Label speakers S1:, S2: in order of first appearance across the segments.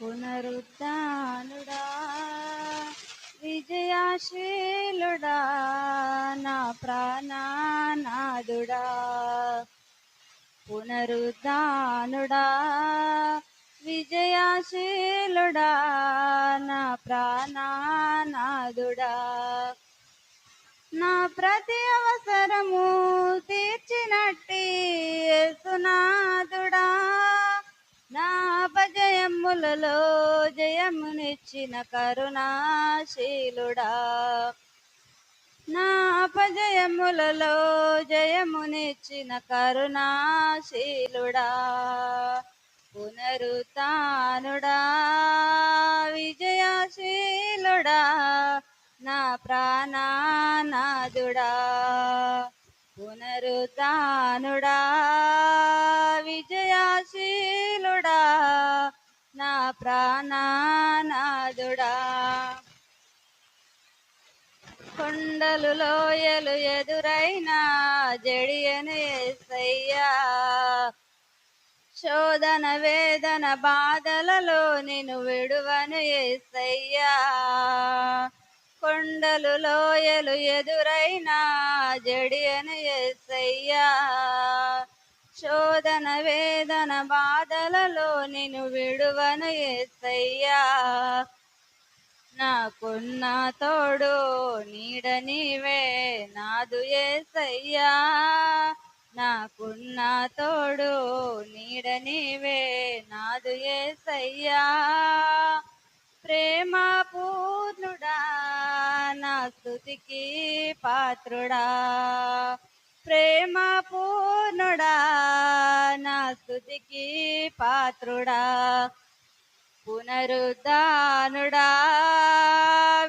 S1: పునరుద్ధానుడా విజయాశీలుడా నా ప్రాణానాదుడా పునరుద్ధానుడా విజయాశీలుడా నా ప్రాణానాదుడా నా ప్రతి అవసరము తీర్చినట్టి సునాదుడా నా అపజయములలో జయమునిచ్చిన కరుణాశీలుడా. నా అపజయములలో జయమునిచ్చిన కరుణాశీలుడా. పునరుతానుడా విజయశీలుడా. నా ప్రాణానాదుడా పునరుతానుడా నా కొండలు లోయలు ఎదురైనా జడియను ఏసయ్యా శోధన వేదన బాధలలో నేను విడువను ఏసయ్యా కొండలు లోయలు ఎదురైనా జడియను ఏసయ్యా శోధన వేదన బాధలలో నేను విడువను ఏసయ్యా. నాకున్న తోడు నీడ నీవే నాదు ఏసయ్యా. నాకున్న తోడు నీడ నీవే నాదు ఏసయ్యా. ప్రేమ పూర్ణుడా నా స్థుతికి పాత్రుడా. ప్రేమ పూర్ణుడా నా స్థుతికి పాత్రుడా పునరుద్ధానుడా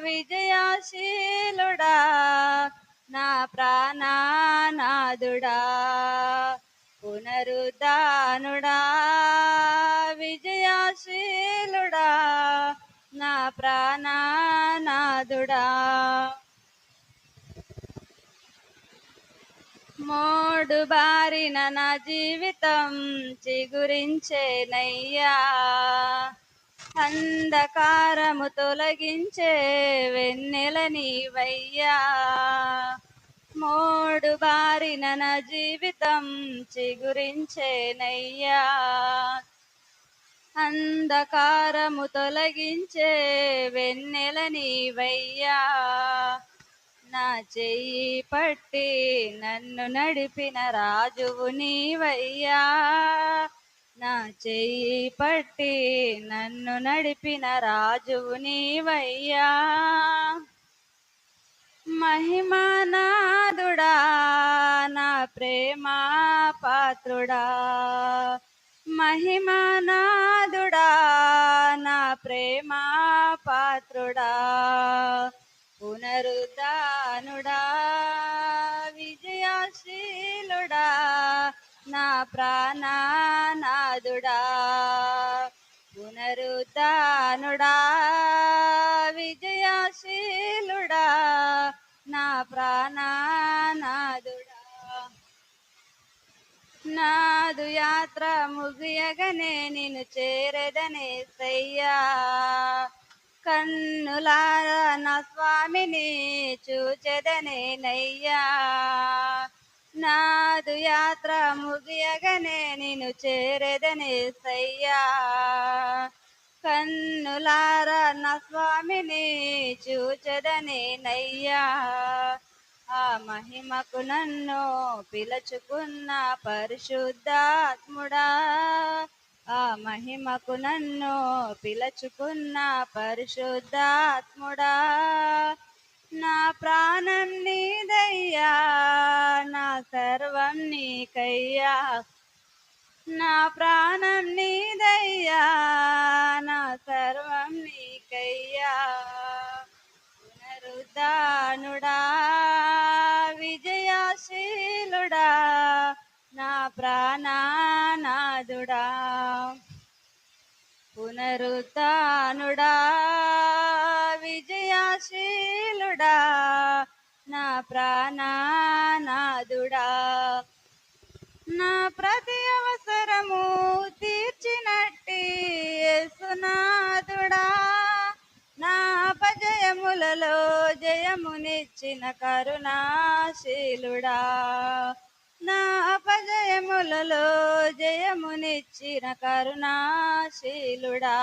S1: విజయాశీలుడా నా ప్రాణానాదుడా పునరుద్ధానుడా విజయాశీలుడా నా ప్రాణానాదుడా మోడు బారిన నా జీవితం చిగురించేనయ్యా. అంధకారము తొలగించే వెన్నెల నీవయ్యా. మోడు బారిన నా జీవితం చిగురించేనయ్యా. అంధకారము తొలగించే వెన్నెల నీవయ్యా. నా చెయ్యి పట్టి నన్ను నడిపిన రాజువు నీవయ్యా. నా చెయ్యి పట్టి నన్ను నడిపిన రాజువు నీవయ్యా. మహిమానాదుడా నా ప్రేమ పాత్రుడా. మహిమానాదుడా నా ప్రేమ పాత్రుడా. పునరుద్ధానుడా విజయశీలుడా నా ప్రాణనాదుడా పునరుద్ధానుడా విజయశీలుడా నా ప్రాణనాదుడా నాదు యాత్ర ముగియగనే నిన్ను చేరదనే సయ్యా కన్నులారా నా స్వామిని చూచెదనే నయ్యా. నాదు యాత్ర ముగియగనే నిన్ను చేరదనే సయ్యా. కన్నులారా నా స్వామిని చూచెదనే నయ్యా. ఆ మహిమకు నన్ను పిలుచుకున్న పరిశుద్ధాత్ముడా. ఆ మహిమకు నన్ను పిలచుకున్న పరిశుద్ధాత్ముడా నా ప్రాణం నీదయ్యా నా సర్వం నీకయ్యా. నా ప్రాణం నీదయ్యా నా సర్వం నీకయ్యా. పునరుద్ధానుడా విజయాశీలుడా నా ప్రాణ పునరుతానుడా విజయాశీలుడా నా ప్రాణానాదుడా నా ప్రతి అవసరము తీర్చినట్టి సునాదుడా నా అపజయములలో జయమునిచ్చిన కరుణాశీలుడా. నా అపజయములలో జయమునిచ్చిన కరుణాశీలుడా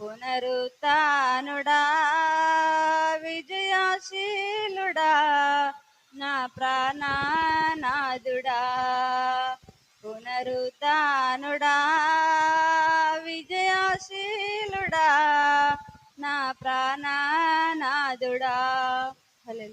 S1: పునరుత్నుడా విజయశీలుడా నా ప్రాణనాదుడా పునరుత్నుడా విజయశీలుడా నా ప్రాణనాదుడా హలో